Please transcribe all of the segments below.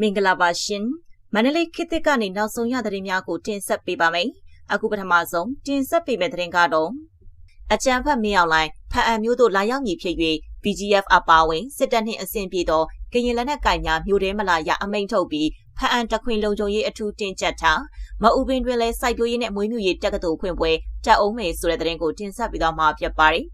မင်္ဂလာပါရှင်မန္တလေးခေတ်သစ်ကနေနောက်ဆုံးရသတင်းများကိုတင်ဆက်ပေးပါမယ်အခုပထမဆုံးတင်ဆက်ပေးမယ့်သတင်းကတော့အကြံဖတ်မင်းအောင်လိုင်းဖအံမျိုးတို့လာရောက်မည်ဖြစ်၍ BGF အပါဝင်စစ်တပ်နှင့်အဆင့်ပြေသောကရင်လက်နက်ကင်များမျိုးတဲမလာရအမိန့်ထုတ်ပြီးဖအံတခွင်လုံခြုံရေးအထူးတင်ကြပ်ထားမအူပင်တွင်လည်းစိုက်ပျိုးရေးနဲ့မွေးမြူရေးတက္ကသိုလ်ဖွင့်ပွဲတက်အောင်မယ်ဆိုတဲ့သတင်းကိုတင်ဆက်ပေးသွားမှာဖြစ်ပါတယ်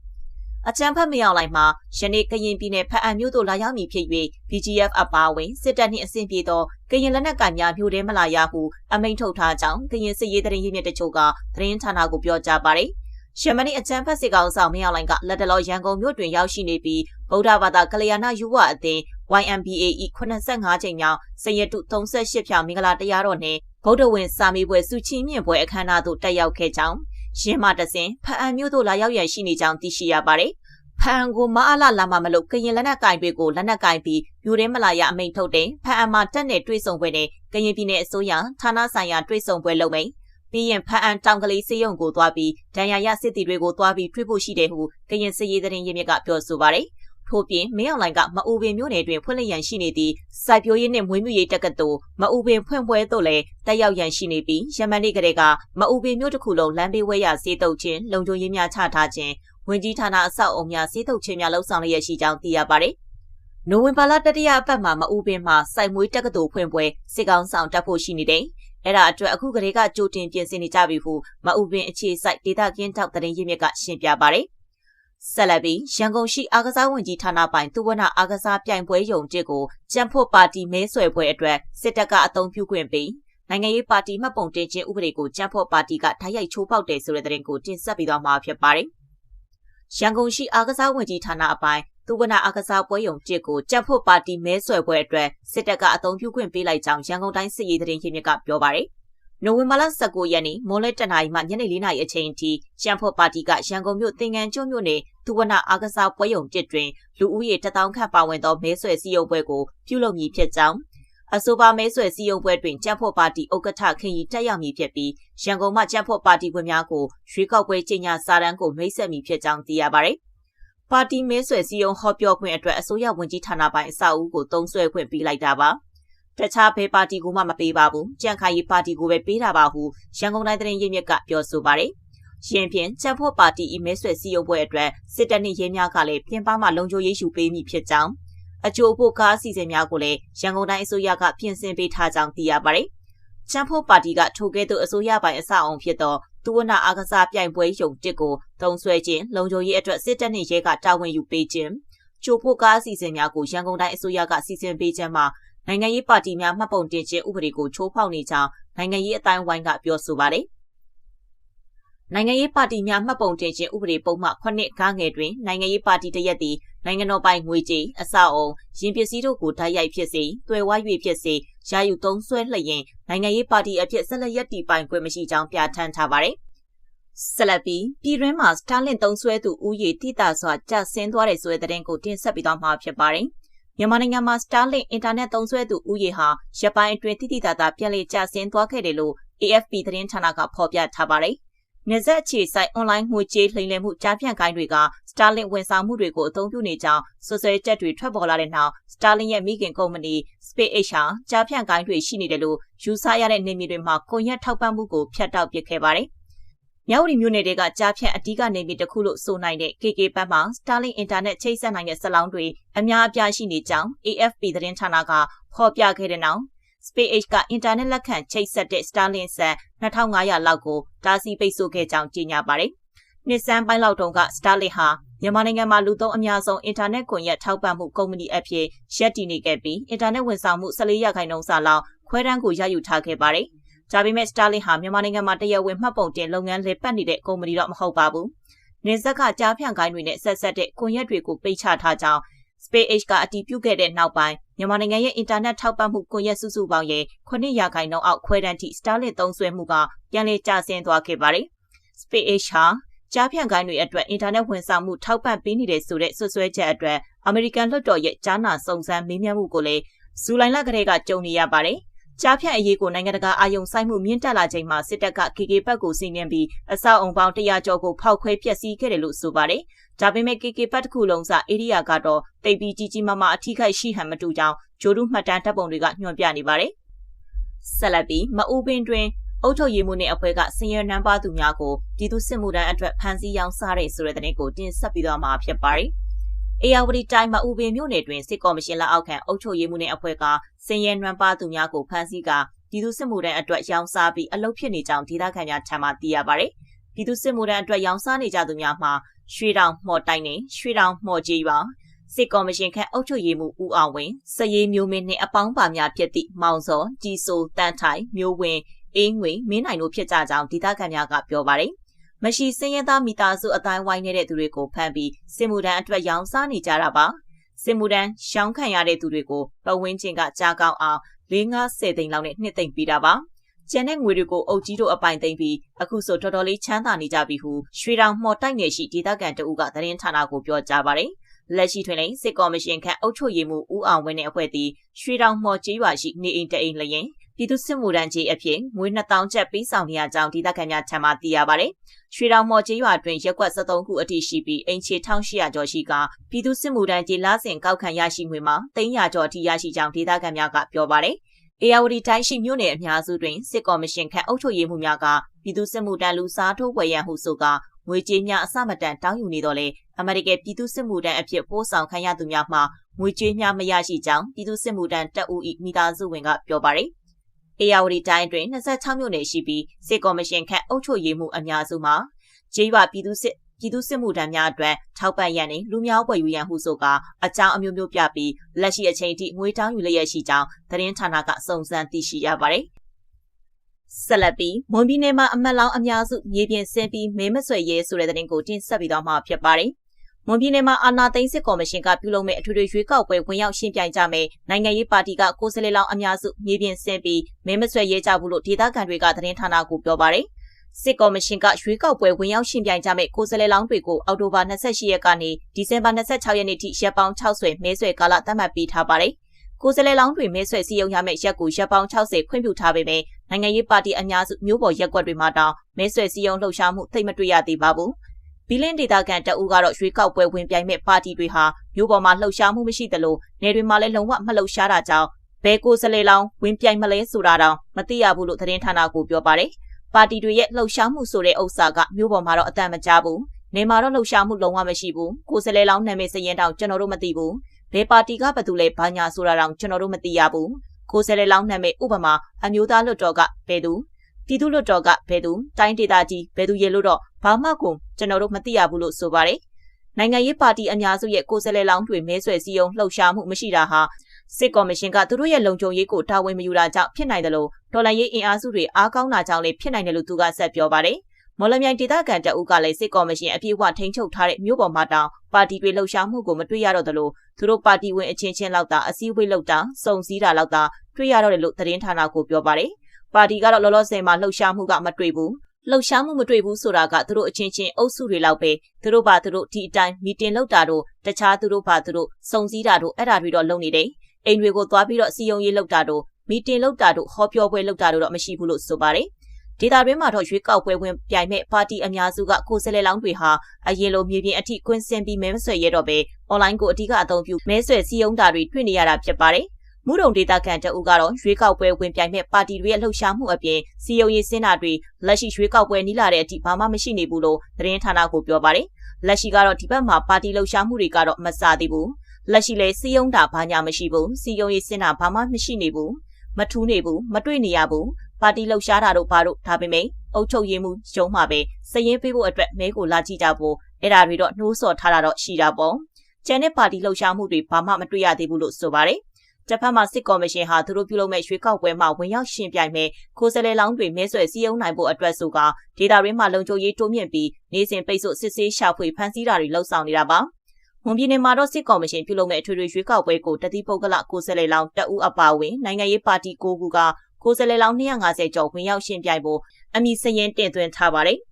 အကြံဖတ်မရောက်လိုက်မှာယနေ့ကရင်ပြည်နယ်ဖအံမြို့သို့လာရောက်မည်ဖြစ်၍ BGF အပါဝင်စစ်တပ်နှင့်အဆင့်ပြေသောကရင်လက်နက်ကင်များမြို့ထဲမလာရဟုအမိန့်ထုတ်ထားကြောင်းကရင်စစ်ရေးတရင်ရင်းမြစ်တချို့ကသတင်းဌာနကိုပြောကြားပါတယ်။ယမနီအကြံဖတ်စစ်ကောင်ဆောင်မင်းအောင်လိုင်ကလက်တလောရန်ကုန်မြို့တွင်ရောက်ရှိနေပြီးဗုဒ္ဓဘာသာကလျာဏယူဝအသင်း YMBA ၏85ချိန်မြောက်စရတု38ဖြောင်မင်္ဂလာတရားတော်နှင့်ဗုဒ္ဓဝင်စာမေးပွဲစုချင်းမြင့်ပွဲအခမ်းအနားသို့တက်ရောက်ခဲ့ကြောင်း ရင်းမတဆင်ဖအံမျိုးတို့လာရောက်ရန်ရှိနေကြောင်းသိရှိရပါတယ်။ဖအံကိုမအားလာလာမမလို့ကရင်လက်နက်ကင်တွေကိုလက်နက်ကင်ပြီးယူရင်းမလာရအမိန်ထုတ်တဲ့ဖအံမှာတက်တဲ့တွေးဆုံပွဲနဲ့ကရင်ပြည်နယ်အစိုးရဌာနဆိုင်ရာတွေးဆုံပွဲလုပ်မယ်။ပြီးရင်ဖအံတောင်ကလေးစေယုံကိုသွားပြီးဒဏ်ရာရစစ်တီတွေကိုသွားပြီးထွေးဖို့ရှိတယ်ဟုကရင်စည်ရေးသတင်းရင်းမြစ်ကပြောဆိုပါတယ်။ ထို့ပြင်မင်းအောင်လှိုင်ကမအူပင်မြို့နယ်တွင်ဖွင့်လှစ်ရန်ရှိနေသည့်စိုက်ပျိုးရေးနှင့်မွေးမြူရေးတက္ကသိုလ်မအူပင်ဖွင့်ပွဲသို့လည်းတက်ရောက်ရန်ရှိနေပြီးယမန်နေ့ကလေးကမအူပင်မြို့တစ်ခုလုံးလမ်းဘေးဝဲရစေးတုပ်ခြင်းလုံခြုံရေးများချထားခြင်းဝင်ကြီးဌာနအဆောက်အုံများစေးတုပ်ခြင်းများလှုပ်ဆောင်လျက်ရှိကြောင်းသိရပါတယ်။နိုဝင်ဘာလတတိယအပတ်မှာမအူပင်မှာစိုက်မွေးတက္ကသိုလ်ဖွင့်ပွဲစစ်ကောင်ဆောင်တက်ဖို့ရှိနေတယ်။အဲ့ဒါအတွက်အခုကလေးကကြိုတင်ပြင်ဆင်နေကြပြီဟုမအူပင်အခြေစိုက်ဒေတာကင်းထောက်တရင်ရင်းမြစ်ကရှင်းပြပါတယ်။ ဆက်လက်ပြီးရန်ကုန်ရှိအားကစားဝန်ကြီးဌာနပိုင်သူဝနအားကစားပြိုင်ပွဲယုံကျစ်ကိုကြံဖို့ပါတီမဲဆွယ်ပွဲအတွက်စစ်တပ်ကအုံပြုခွင့်ပေးနိုင်ငံရေးပါတီမှတ်ပုံတင်ခြင်းဥပဒေကိုကြံဖို့ပါတီကဓာတ်ရိုက်ချိုးဖောက်တယ်ဆိုတဲ့သတင်းကိုတင်ဆက်ပြီးတော့မှာဖြစ်ပါတယ်။ရန်ကုန်ရှိအားကစားဝန်ကြီးဌာနအပိုင်သူဝနအားကစားပွဲယုံကျစ်ကိုကြံဖို့ပါတီမဲဆွယ်ပွဲအတွက်စစ်တပ်ကအုံပြုခွင့်ပေးလိုက်ကြောင်းရန်ကုန်တိုင်းစစ်ရေးသတင်းရင်းမြစ်ကပြောပါတယ်။နိုဝင်ဘာလ19ရက်နေ့မွန်လဲတနာရီမှညနေ4နာရီအချိန်ထိရှမ်းဖော့ပါတီကရန်ကုန်မြို့သင်္ကန်းကျွန်းမြို့နယ် သူဝနအားကစားပွဲရုံတစ်တွင်လူဦးရေ1000ခန့်ပါဝင်သောမဲဆွယ်စည်းရုံးပွဲကိုပြုလုပ်မည်ဖြစ်ကြောင်းအဆိုပါမဲဆွယ်စည်းရုံးပွဲတွင်ကျန်းဖော့ပါတီဥက္ကဋ္ဌခင်ကြီးတက်ရောက်မည်ဖြစ်ပြီးရန်ကုန်မှကျန်းဖော့ပါတီဝင်များကိုရွေးကောက်ပွဲကြီးညာစာတမ်းကိုမိတ်ဆက်မည်ဖြစ်ကြောင်းသိရပါဗျ။ပါတီမဲဆွယ်စည်းရုံးဟောပြောခွင့်အတွက်အစိုးရဝန်ကြီးဌာနပိုင်းအစအဦးကိုတုံးဆွဲခွင့်ပေးလိုက်တာပါ။တခြားဘဲပါတီကိုမှမပေးပါဘူးကြံ့ခိုင်ရေးပါတီကိုပဲပေးတာပါဟုရန်ကုန်တိုင်းသတင်းရင်းမြစ်ကပြောဆိုပါတယ် ရှင်ဖြင့်ချမ်ဖို့ပါတီအမဲဆွဲစည်းရုံးပွဲအတွက်စစ်တပ်နှင့်ရဲများကလည်းပြင်ပမှလုံခြုံရေးယူပေးမိဖြစ်ကြောင်းအကျိုးဖို့ကားအစီအစဉ်များကိုလည်းရန်ကုန်တိုင်းအစိုးရကပြင်ဆင်ပေးထားကြောင်းသိရပါတယ်။ချမ်ဖို့ပါတီကထိုကဲ့သို့အစိုးရပိုင်းအစအုံဖြစ်သောသူဝနာအားကစားပြိုင်ပွဲယုံတစ်ကိုတုံဆွဲခြင်းလုံခြုံရေးအတွက်စစ်တပ်နှင့်ရဲကတာဝန်ယူပေးခြင်းချိုဖို့ကားအစီအစဉ်များကိုရန်ကုန်တိုင်းအစိုးရကစီစဉ်ပေးခြင်းမှာနိုင်ငံရေးပါတီများမှတ်ပုံတင်ခြင်းဥပဒေကိုချိုးဖောက်နေကြောင်းနိုင်ငံရေးအတိုင်းဝိုင်းကပြောဆိုပါတယ်။ နိုင်ငံရေးပါတီများမှတ်ပုံတင်ခြင်းဥပဒေပုံမှန်9ခန်းငယ်တွင်နိုင်ငံရေးပါတီတရက်သည်နိုင်ငံတော်ပိုင်ငွေကြေးအဆောက်အုံရင်ပစ္စည်းတို့ကိုဓာတ်ရိုက်ဖြစ်စေတွယ်ဝါ၍ဖြစ်စေယာယူသုံးဆွဲလျင်နိုင်ငံရေးပါတီအဖြစ်ဆက်လက်ရည်တည်ပိုင်ခွင့်မရှိကြောင်းပြဋ္ဌာန်းထားပါတယ်။ဆက်လက်ပြီးပြည်တွင်းမှာစတာလင်သုံးဆွဲသူဦးရေတိတာစွာကျဆင်းသွားတဲ့ဆိုတဲ့သတင်းကိုတင်ဆက်ပေးသွားမှာဖြစ်ပါတယ်။မြန်မာနိုင်ငံမှာ Starlink အင်တာနက်သုံးစွဲသူဦးရေဟာရပိုင်းအတွင်းတိတိတသာပြန်လည်ကျဆင်းသွားခဲ့တယ်လို့ AFP သတင်းဌာနကဖော်ပြထားပါတယ်။ နေဆက်အခြေဆိုင်အွန်လိုင်းငွေကြေးလိမ်လည်မှုကြားဖြန့်ကိုင်းတွေက Starlink ဝန်ဆောင်မှုတွေကိုအသုံးပြုနေကြောင်းဆွဆွဲချက်တွေထွက်ပေါ်လာတဲ့နောက် Starlink ရဲ့မိခင်ကုမ္ပဏီ SpaceX ဟာကြားဖြန့်ကိုင်းတွေရှိနေတယ်လို့ယူဆရတဲ့နေမြေတွေမှာကွန်ရက်ထောက်ပံ့မှုကိုဖျက်တောက်ပစ်ခဲ့ပါတယ်။မြောက်ရီမြို့နယ်တွေကကြားဖြတ်အဓိကနေမြေတစ်ခုလို့ဆိုနိုင်တဲ့ KK ဘတ်မှာ Starlink Internet ချိတ်ဆက်နိုင်တဲ့စလောင်းတွေအများအပြားရှိနေကြောင်း AFP သတင်းဌာနကဖော်ပြခဲ့တဲ့နောက် SpaceX က Internet လက်ခံချိတ်ဆက်တဲ့ Starlink ဆက်2500လောက်ကိုတားဆီးပိတ်ဆို့ခဲ့ကြောင်းကြေညာပါတယ်။နှစ်စန်းပိုင်းလောက်တုန်းက Starlink ဟာမြန်မာနိုင်ငံမှာလူသုံးအများဆုံး Internet ကွန်ရက်ထောက်ပံ့မှုကုမ္ပဏီအဖြစ်ရပ်တည်နေခဲ့ပြီး Internet ဝန်ဆောင်မှု14ရာခိုင်နှုန်းစာလောက်ခွဲတန်းကိုရယူထားခဲ့ပါတယ်။ဒါပေမဲ့ Starlink ဟာမြန်မာနိုင်ငံမှာတရားဝင်မှတ်ပုံတင်လုပ်ငန်းလည်ပတ်နေတဲ့ကုမ္ပဏီတော့မဟုတ်ပါဘူး။နေဆက်ကကြားဖြန့်ကိုင်းတွေနဲ့ဆက်ဆက်တဲ့ကွန်ရက်တွေကိုပိတ်ချထားကြောင်း SpaceX ကအတည်ပြုခဲ့တဲ့နောက်ပိုင်း မြန်မာနိုင်ငံရဲ့အင်တာနက်ထောက်ပံ့မှုကွန်ရက်စုစုပေါင်းရဲ့9ရာခိုင်နှုန်းအောက်ခွဲတန်းထိ Starlink သုံးစွဲမှုကပြန်လည်ကျဆင်းသွားခဲ့ပါတယ်။ SpaceX ဟာကြားဖြန့်ကိုင်းတွေအတွက်အင်တာနက်ဝန်ဆောင်မှုထောက်ပံ့ပေးနေတဲ့ဆိုတဲ့ဆွဆွဲချက်အတွက်အမေရိကန်လွှတ်တော်ရဲ့ကြားနာစုံစမ်းမေးမြန်းမှုကိုလည်းဇူလိုင်လကတည်းကကြုံနေရပါတယ်။ ကြားဖြတ်အရေးကိုနိုင်ငံတကာအာယုံဆိုင်မှုမြင့်တက်လာချိန်မှာစစ်တပ်က KK ဘက်ကိုစီးနှင်းပြီးအဆောက်အုံပေါင်း100ကျော်ကိုဖောက်ခွဲဖျက်ဆီးခဲ့တယ်လို့ဆိုပါတယ်။ဒါပေမဲ့ KK ဘက်တစ်ခုလုံးစဧရိယာကတော့တိတ်ပြီးကြီးကြီးမားမားအထိခိုက်ရှိဟန်မတူကြောင်းဂျိုဒူးမှတ်တမ်းတပ်ပုံတွေကညွှန်ပြနေပါတယ်။ဆက်လက်ပြီးမအူပင်တွင်အုတ်ထုတ်ရည်မှုနဲ့အဖွဲ့ကစင်ရနံပါသူများကိုပြည်သူစစ်မှုထမ်းအတွက်ဖမ်းဆီးရောင်းစားတဲ့ဆိုတဲ့တဲ့ကိုတင်ဆက်ပြီးတော့မှာဖြစ်ပါတယ်။ အေယာဝတီတိုင်းမှာဥပင်မြို့နယ်တွင်စစ်ကော်မရှင်လက်အောက်ခံအုပ်ချုပ်ရေးမှုနဲ့အဖွဲ့ကစင်ရဲနွမ်းပါသူများကိုဖမ်းဆီးကာပြည်သူစစ်မှုထမ်းအတွက်ရောင်းစားပြီးအလုပ်ဖြစ်နေကြောင်းဒေသခံများထံမှသိရပါတယ်။ပြည်သူစစ်မှုထမ်းအတွက်ရောင်းစားနေကြသူများမှာရွှေတောင်မှော်တိုင်းနဲ့ရွှေတောင်မှော်ကြီးရွာစစ်ကော်မရှင်ခန့်အုပ်ချုပ်ရေးမှူးဦးအောင်ဝင်းစရေးမျိုးမင်းနှင့်အပေါင်းပါများဖြစ်သည့်မောင်စောကြီးစိုးတန်းထိုင်မျိုးဝင်းအင်းငွေမင်းနိုင်တို့ဖြစ်ကြကြောင်းဒေသခံများကပြောပါတယ်။ မရှိစင်းရဲသားမိသားစုအတိုင်းဝိုင်းနေတဲ့သူတွေကိုဖမ်းပြီးစစ်မှုထမ်းအတွက်ရောင်းစားနေကြတာပါ။စစ်မှုထမ်းရှောင်းခံရတဲ့သူတွေကိုပဝင်းချင်းကကြားကောင်းအောင်၄ -50 သိန်းလောက်နဲ့နှစ်သိမ့်ပေးတာပါ။ကျန်တဲ့ငွေတွေကိုအုပ်ကြီးတို့အပိုင်သိမ့်ပြီးအခုဆိုတော်တော်လေးချမ်းသာနေကြပြီဟုရွှေတောင်မှော်တိုက်နယ်ရှိဒေသခံတအုပ်ကသတင်းဌာနကိုပြောကြားပါတယ်။လက်ရှိတွင်လည်းစစ်ကော်မရှင်ခန့်အုပ်ချုပ်ရေးမှူးဦးအောင်ဝင်းနဲ့အဖွဲ့သည်ရွှေတောင်မှော်ကျေးရွာရှိနေအိမ်တအိမ်လျင် ပြည်သူစစ်မှုထမ်းကြီးအဖြစ်ငွေ2000ကျပ်ပေးဆောင်နေရကြောင်းဒေသခံများထံမှသိရပါတယ်။ရွှေတောင်မော်ကျေးရွာတွင်ရက်ကွက်73ခုအထိရှိပြီးအင်ချေ1800ကျော်ရှိကပြည်သူစစ်မှုထမ်းကြီးလစဉ်ကောက်ခံရရှိငွေမှာ300ကျော်အထိရရှိကြောင်းဒေသခံများကပြောပါတယ်။အေယာဝတီတိုင်းရှိမြို့နယ်အများစုတွင်စစ်ကော်မရှင်ခန့်အုပ်ချုပ်ရေးမှုများကပြည်သူစစ်မှုထမ်းလူစားထိုးဝယ်ရန်ဟုဆိုကငွေကြေးများအစမတန်တောင်းယူနေတော့လေအမေရိကန်ပြည်သူစစ်မှုထမ်းအဖြစ်ပို့ဆောင်ခံရသူများမှငွေကြေးများမရရှိကြောင်းပြည်သူစစ်မှုထမ်းတပ်ဦး၏မိသားစုဝင်ကပြောပါတယ် အေယာဝတီတိုင်းတွင်26မြို့နယ်ရှိပြီးစစ်ကော်မရှင်ခန့်အုပ်ချုပ်ရေးမှုအများစုမှာကျေးရွာပြည်သူစစ်ပြည်သူစစ်မှုထမ်းများအတွက်ထောက်ပံ့ရန်နှင့်လူမျိုးပွဲယူရန်ဟုဆိုကာအကြောင်းအမျိုးမျိုးပြပြီးလက်ရှိအချိန်ထိငွေတောင်းယူလျက်ရှိကြောင်းသတင်းဌာနကစုံစမ်းသိရှိရပါတယ်။ဆက်လက်ပြီးမွန်ပြည်နယ်မှာအမတ်လောင်းအများစုမြေပြင်ဆင်းပြီးမဲမဆွဲရဲဆိုတဲ့သတင်းကိုတင်ဆက်ပြီးတော့မှဖြစ်ပါတယ်။ မွန်ပြည်နယ်မှာအာဏာသိမ်းစစ်ကော်မရှင်ကပြုလုပ်မဲ့အထွေထွေရွေးကောက်ပွဲဝင်ရောက်ရှင်းပြကြမယ်နိုင်ငံရေးပါတီကကိုယ်စားလှယ်လောင်းအများစုမြေပြင်ဆင်းပြီးမဲမဆွဲရဲကြဘူးလို့ဒေသခံတွေကသတင်းဌာနကိုပြောပါတယ်စစ်ကော်မရှင်ကရွေးကောက်ပွဲဝင်ရောက်ရှင်ပြိုင်ကြမဲ့ကိုယ်စားလှယ်လောင်းတွေကိုအောက်တိုဘာ28ရက်ကနေဒီဇင်ဘာ26ရက်နေ့ထိရက်ပေါင်း60မဲဆွဲကာလသတ်မှတ်ပေးထားပါတယ်။ကိုယ်စားလှယ်လောင်းတွေမဲဆွဲစည်းရုံးရမယ့်ရက်ကိုရက်ပေါင်း60ခွင့်ပြုထားပေမဲ့နိုင်ငံရေးပါတီအများစုမျိုးပေါ်ရက်ကွက်တွေမှာတောင်မဲဆွဲစည်းရုံးလှုပ်ရှားမှုသိမ့်မတွေ့ရသေးပါဘူး။ ဘီလင်းဒေတာကန်တအူးကတော့ရွေးကောက်ပွဲဝင်ပြိုင်မဲ့ပါတီတွေဟာမြို့ပေါ်မှာလှုပ်ရှားမှုမရှိသလိုနယ်တွေမှာလည်းလုံးဝမလှုပ်ရှားတာကြောင့်ဘဲကိုစလေလောင်ဝင်ပြိုင်မလဲဆိုတာတောင်မသိရဘူးလို့သတင်းဌာနကပြောပါတယ်။ပါတီတွေရဲ့လှုပ်ရှားမှုဆိုတဲ့ဥစ္စာကမြို့ပေါ်မှာတော့အတန်မကြားဘူး။နေမှာတော့လှုပ်ရှားမှုလုံးဝမရှိဘူး။ကိုစလေလောင်နာမည်စရင်တောင်ကျွန်တော်တို့မသိဘူး။ဘဲပါတီကဘယ်သူလဲဘာညာဆိုတာတောင်ကျွန်တော်တို့မသိရဘူး။ကိုစလေလောင်နာမည်ဥပမာအမျိုးသားလွတ်တော်ကဘယ်သူ ပြည်သူ့လွှတ်တော်ကဘယ်သူတိုင်းဒေသကြီးဘယ်သူရဲလို့တော့ဘာမှကိုကျွန်တော်တို့မသိရဘူးလို့ဆိုပါတယ်။နိုင်ငံရေးပါတီအများစုရဲ့ကိုယ်စားလှယ်လောင်းတွေမဲဆွယ်စည်းရုံးလှုပ်ရှားမှုမရှိတာဟာစစ်ကော်မရှင်ကသူတို့ရဲ့လုံခြုံရေးကိုတာဝန်မယူတာကြောင့်ဖြစ်နိုင်တယ်လို့ဒေါ်လာရေးအင်အားစုတွေအားကောင်းတာကြောင့်လည်းဖြစ်နိုင်တယ်လို့သူကဆက်ပြောပါတယ်။မော်လမြိုင်ဒေသခံတအုပ်ကလည်းစစ်ကော်မရှင်အပြည့်အဝထိန်းချုပ်ထားတဲ့မြို့ပေါ်မှာတောင်ပါတီတွေလှုပ်ရှားမှုကိုမတွေ့ရတော့တယ်လို့သူတို့ပါတီဝင်အချင်းချင်းလောက်တာအစည်းအဝေးလောက်တာစုံစည်းတာလောက်တာတွေ့ရတော့တယ်လို့သတင်းဌာနကိုပြောပါတယ် ပါတီကတော့လောလောဆယ်မှာလှုပ်ရှားမှုကမတွေ့ဘူးလှုပ်ရှားမှုမတွေ့ဘူးဆိုတာကသူတို့အချင်းချင်းအုပ်စုတွေလောက်ပဲသူတို့ပါသူတို့ဒီအတိုင်းမီတင်လုပ်တာတို့တခြားသူတို့ပါသူတို့စုံစည်းတာတို့အဲ့ဒါတွေတော့လုပ်နေတယ်အိမ်တွေကိုသွားပြီးတော့စီယုံရေးလုပ်တာတို့မီတင်လုပ်တာတို့ဟောပြောပွဲလုပ်တာတို့တော့မရှိဘူးလို့ဆိုပါတယ်ဒေတာတွင်းမှာတော့ရွေးကောက်ပွဲဝင်ပြိုင်မဲ့ပါတီအများစုကကိုယ်စားလှယ်လောင်းတွေဟာအရင်လိုမြေပြင်အထိကွင်းစင်ပြီးမဲမဆွဲရတော့ပဲအွန်လိုင်းကိုအဓိကအသုံးပြုမဲဆွဲစီယုံတာတွေတွေ့နေရတာဖြစ်ပါတယ်။ မူရုံဒေတာကန်တအုပ်ကတော့ရွေးကောက်ပွဲဝင်ပြိုင်မဲ့ပါတီတွေရဲ့လှုပ်ရှားမှုအပြင်စီယုံရေးစင်းတာတွေလက်ရှိရွေးကောက်ပွဲနီးလာတဲ့အထိဘာမှမရှိနေဘူးလို့သတင်းဌာနကိုပြောပါတယ်။လက်ရှိကတော့ဒီဘက်မှာပါတီလှုပ်ရှားမှုတွေကတော့မစသေးဘူး။လက်ရှိလဲစီယုံတာဘာညာမရှိဘူး။စီယုံရေးစင်းတာဘာမှမရှိနေဘူး။မထူးနေဘူး။မတွေ့နေရဘူး။ပါတီလှုပ်ရှားတာတို့ဘာတို့ဒါပေမဲ့အုပ်ချုပ်ရေးမှုရုံးမှာပဲစည်ရင်ပေးဖို့အတွက်မဲကိုလာကြည့်ကြဖို့အဲ့ဒါတွေတော့နှိုးဆော်ထားတာတော့ရှိတာပေါ့။ကျန်တဲ့ပါတီလှုပ်ရှားမှုတွေဘာမှမတွေ့ရသေးဘူးလို့ဆိုပါတယ် တစ်ဖက်မှာစစ်ကော်မရှင်ဟာသူတို့ပြုလုပ်မဲ့ရွေးကောက်ပွဲမှာဝင်ရောက်ရှင်ပြိုင်မဲ့ကိုယ်စားလှယ်လောင်းတွေမဲဆွယ်စည်းရုံးနိုင်ဖို့အတွက်ဆိုကဒေတာရင်းမှာလုံခြုံရေးတိုးမြင့်ပြီးနေစဉ်ပိတ်ဆို့စစ်ဆေးရှာဖွေဖမ်းဆီးတာတွေလှုပ်ဆောင်နေတာပါ။မွန်ပြည်နယ်မှာတော့စစ်ကော်မရှင်ပြုလုပ်မဲ့အထွေထွေရွေးကောက်ပွဲကိုတတိပုဂ္ဂလကိုယ်စားလှယ်လောင်းတအူးအပါဝင်နိုင်ငံရေးပါတီ၉ခုကကိုယ်စားလှယ်လောင်း250ကျော်ဝင်ရောက်ရှင်ပြိုင်ဖို့အမည်စရင်တင်သွင်းထားပါတယ်။